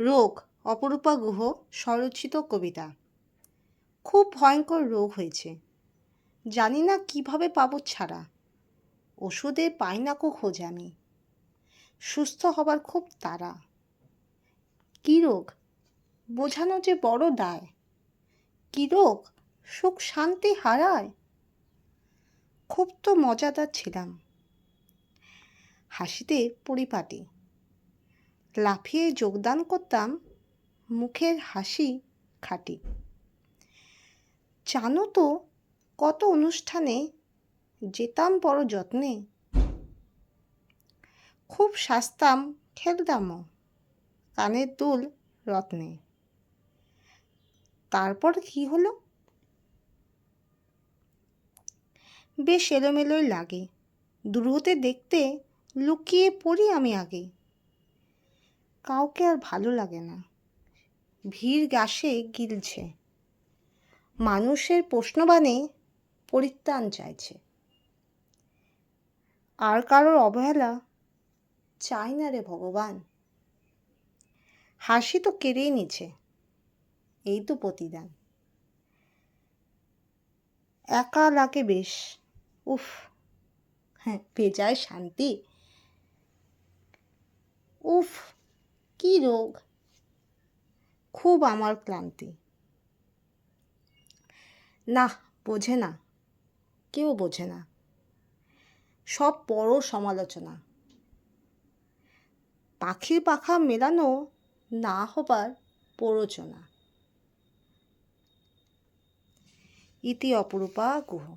রোগ, অপরূপা গুহ, স্বরচিত কবিতা। খুব ভয়ঙ্কর রোগ হয়েছে। জানি না কীভাবে পাবো ছাড়া। ওষুধে পাই না কো খোঁজ আমি। সুস্থ হবার খুব তাড়া। কী রোগ? বোঝানো যে বড় দায়। কী রোগ? সুখ শান্তি হারায়? খুব তো মজাদার ছিলাম। হাসিতে পরিপাটি। লাফিয়ে যোগদান করতাম, মুখের হাসি খাটি। জানো তো কত অনুষ্ঠানে যেতাম বড় যত্নে। খুব সাজতাম খেলতামও কানের দুল রত্নে। তারপর কি হলো? বেশ এলোমেলোই লাগে। দূর হতে দেখতে লুকিয়ে পড়ি আমি আগে। কাউকে আর ভালো লাগে না। ভিড় গ্যাসে গিলছে। মানুষের প্রশ্নবাণে পরিত্রাণ চাইছে। আর কারোর অবহেলা চাই না রে ভগবান। হাসি তো কেড়েই নিছে এই তো প্রতিদান। একা লাগে বেশ। উফ হ্যাঁ পেজায় শান্তি। উফ কি রোগ? খুব আমার ক্লান্তি। না, বোঝে না। কেউ বোঝে না। সব বড় সমালোচনা। পাখির পাখা মেলানো না হবার প্ররোচনা। ইতি অপরূপা গুহ।